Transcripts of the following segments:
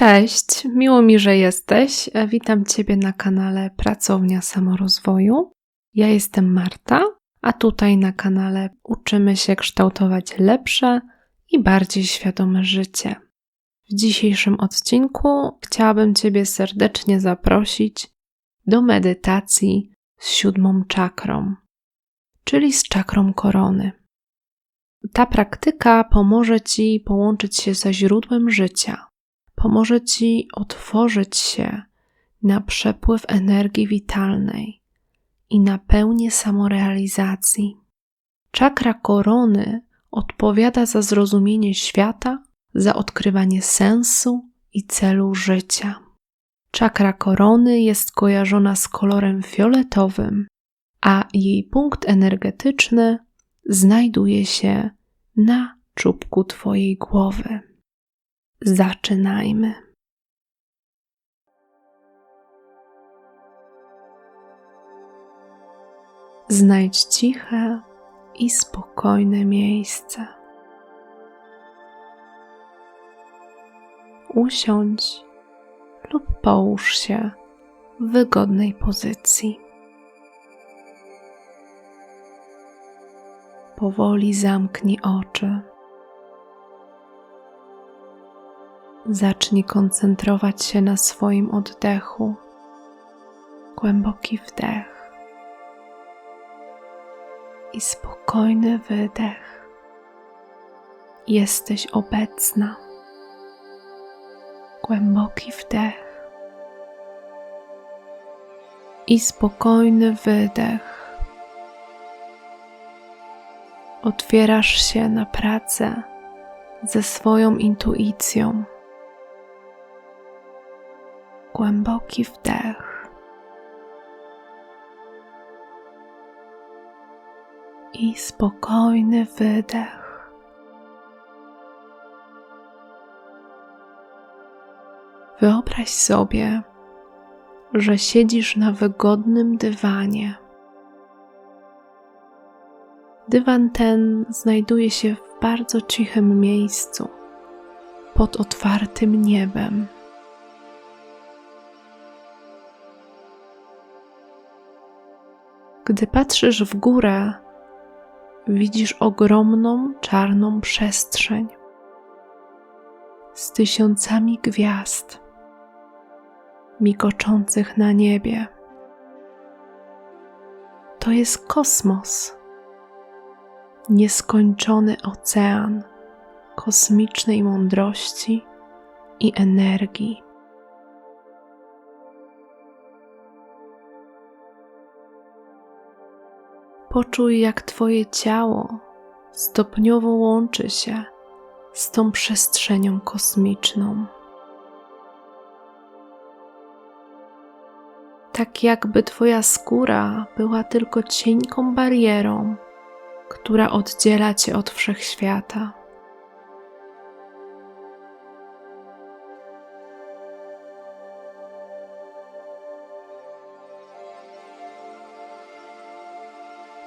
Cześć, miło mi, że jesteś. Witam Ciebie na kanale Pracownia Samorozwoju. Ja jestem Marta, a tutaj na kanale uczymy się kształtować lepsze i bardziej świadome życie. W dzisiejszym odcinku chciałabym Ciebie serdecznie zaprosić do medytacji z siódmą czakrą, czyli z czakrą korony. Ta praktyka pomoże Ci połączyć się ze źródłem życia pomoże Ci otworzyć się na przepływ energii witalnej i na pełnię samorealizacji. Czakra korony odpowiada za zrozumienie świata, za odkrywanie sensu i celu życia. Czakra korony jest kojarzona z kolorem fioletowym, a jej punkt energetyczny znajduje się na czubku Twojej głowy. Zaczynajmy. Znajdź ciche i spokojne miejsce. Usiądź lub połóż się w wygodnej pozycji. Powoli zamknij oczy. Zacznij koncentrować się na swoim oddechu. Głęboki wdech i spokojny wydech. Jesteś obecna. Głęboki wdech i spokojny wydech. Otwierasz się na pracę ze swoją intuicją głęboki wdech i spokojny wydech. Wyobraź sobie, że siedzisz na wygodnym dywanie. Dywan ten znajduje się w bardzo cichym miejscu, pod otwartym niebem. Gdy patrzysz w górę, widzisz ogromną czarną przestrzeń z tysiącami gwiazd migoczących na niebie. To jest kosmos, nieskończony ocean kosmicznej mądrości i energii. Poczuj, jak Twoje ciało stopniowo łączy się z tą przestrzenią kosmiczną. Tak jakby Twoja skóra była tylko cienką barierą, która oddziela Cię od wszechświata.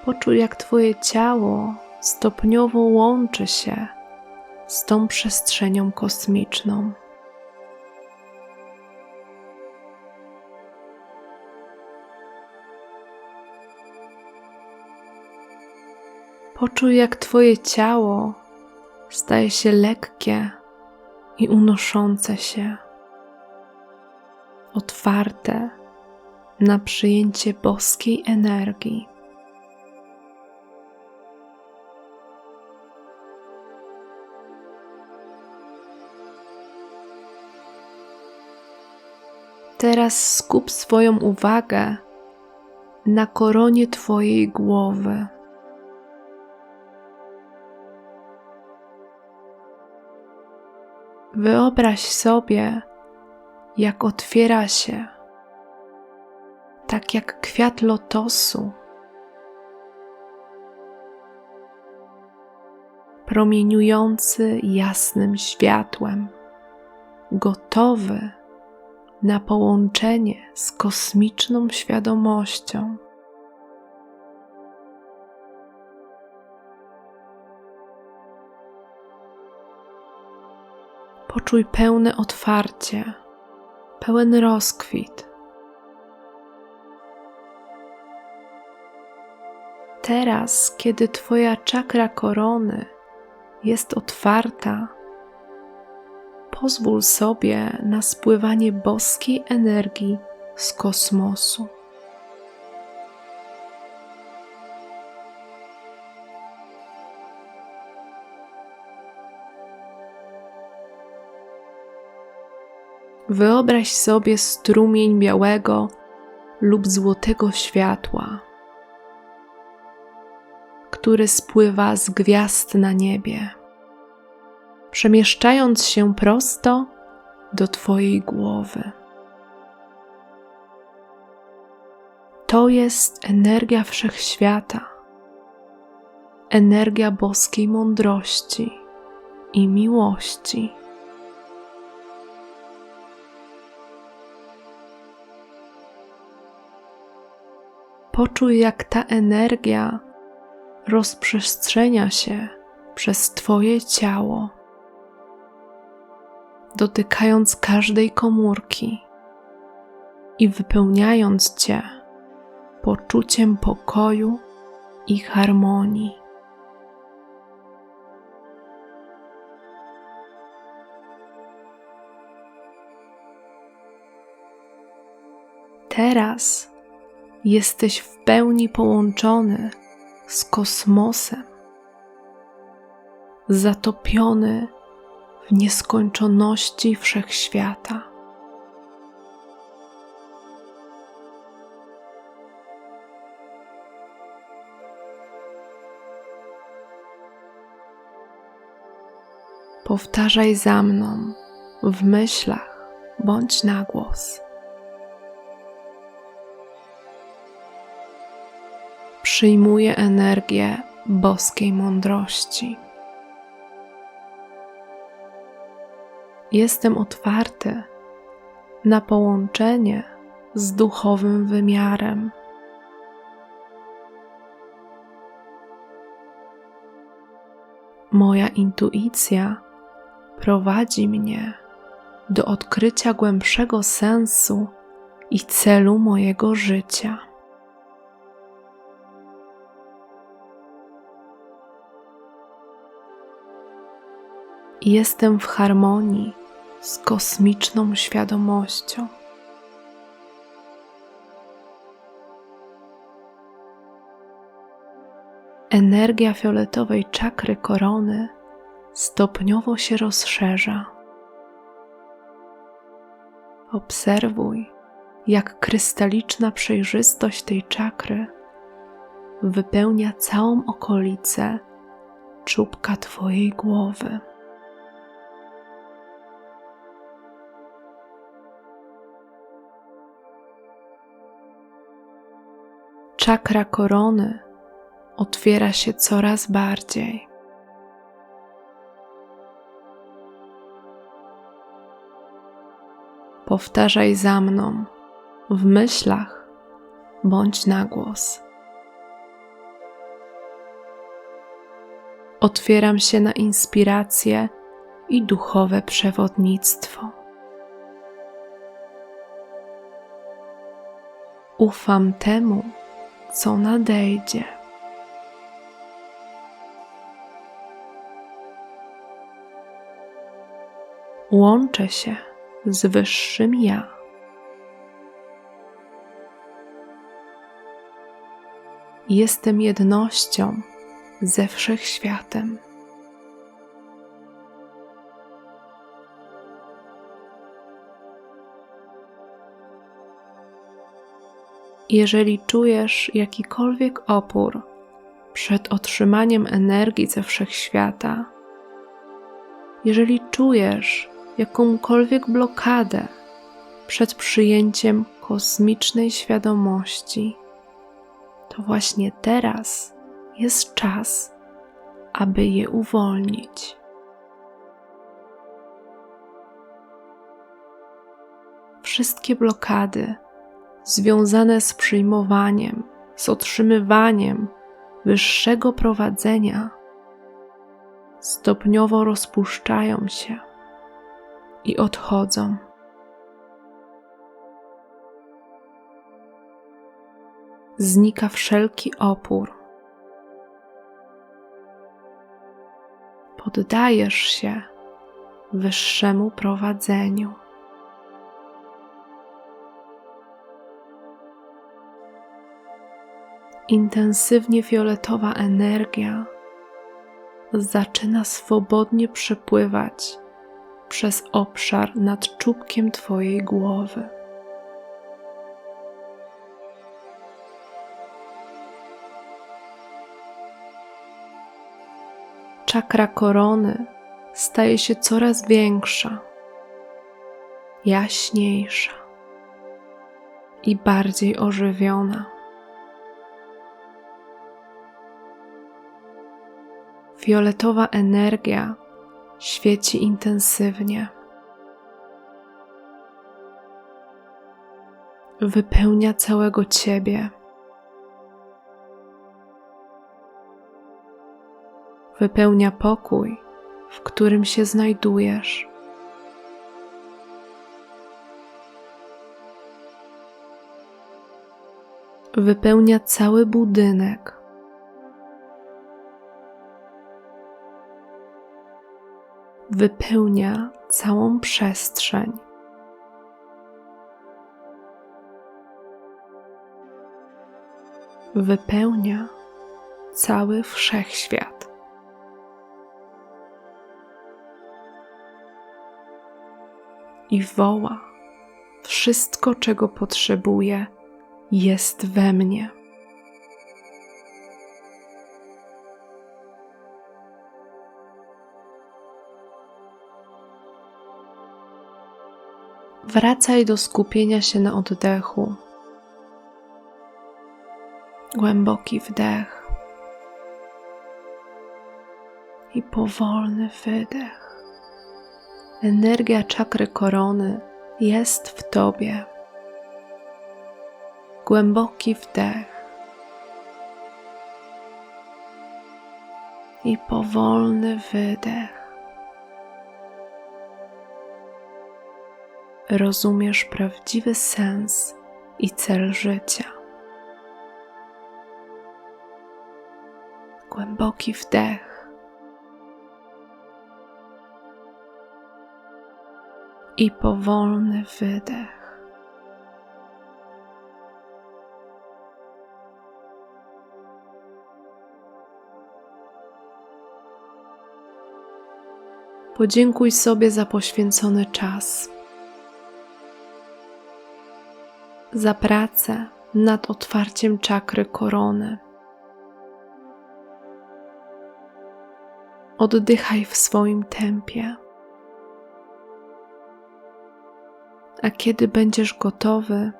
Poczuj, jak Twoje ciało stopniowo łączy się z tą przestrzenią kosmiczną. Poczuj, jak Twoje ciało staje się lekkie i unoszące się, otwarte na przyjęcie boskiej energii. Teraz skup swoją uwagę na koronie Twojej głowy. Wyobraź sobie, jak otwiera się, tak jak kwiat lotosu, promieniujący jasnym światłem, gotowy na połączenie z kosmiczną świadomością. Poczuj pełne otwarcie, pełen rozkwit. Teraz, kiedy Twoja czakra korony jest otwarta, pozwól sobie na spływanie boskiej energii z kosmosu. Wyobraź sobie strumień białego lub złotego światła, który spływa z gwiazd na niebie, przemieszczając się prosto do Twojej głowy. To jest energia wszechświata, energia boskiej mądrości i miłości. Poczuj, jak ta energia rozprzestrzenia się przez Twoje ciało, dotykając każdej komórki i wypełniając Cię poczuciem pokoju i harmonii. Teraz jesteś w pełni połączony z kosmosem, zatopiony w nieskończoności wszechświata. Powtarzaj za mną w myślach bądź na głos. Przyjmuję energię boskiej mądrości. Jestem otwarty na połączenie z duchowym wymiarem. Moja intuicja prowadzi mnie do odkrycia głębszego sensu i celu mojego życia. Jestem w harmonii z kosmiczną świadomością. Energia fioletowej czakry korony stopniowo się rozszerza. Obserwuj, jak krystaliczna przejrzystość tej czakry wypełnia całą okolicę czubka Twojej głowy. Czakra korony otwiera się coraz bardziej. Powtarzaj za mną w myślach bądź na głos. Otwieram się na inspirację i duchowe przewodnictwo. Ufam temu, co nadejdzie. Łączę się z Wyższym Ja. Jestem jednością ze wszechświatem. Jeżeli czujesz jakikolwiek opór przed otrzymaniem energii ze wszechświata, jeżeli czujesz jakąkolwiek blokadę przed przyjęciem kosmicznej świadomości, to właśnie teraz jest czas, aby je uwolnić. Wszystkie blokady związane z przyjmowaniem, z otrzymywaniem wyższego prowadzenia, stopniowo rozpuszczają się i odchodzą. Znika wszelki opór. Poddajesz się wyższemu prowadzeniu. Intensywnie fioletowa energia zaczyna swobodnie przepływać przez obszar nad czubkiem Twojej głowy. Czakra korony staje się coraz większa, jaśniejsza i bardziej ożywiona. Fioletowa energia świeci intensywnie. Wypełnia całego ciebie. Wypełnia pokój, w którym się znajdujesz. Wypełnia cały budynek. Wypełnia całą przestrzeń. Wypełnia cały wszechświat. I woła: Wszystko, czego potrzebuję, jest we mnie. Wracaj do skupienia się na oddechu. Głęboki wdech i powolny wydech. Energia czakry korony jest w tobie. Głęboki wdech i powolny wydech. Rozumiesz prawdziwy sens i cel życia. Głęboki wdech i powolny wydech. Podziękuj sobie za poświęcony czas. Za pracę nad otwarciem czakry korony. Oddychaj w swoim tempie. A kiedy będziesz gotowy,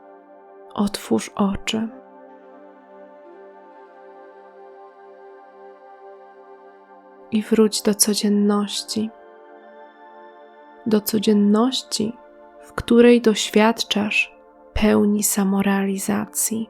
otwórz oczy. I wróć do codzienności. Do codzienności, w której doświadczasz pełni samorealizacji.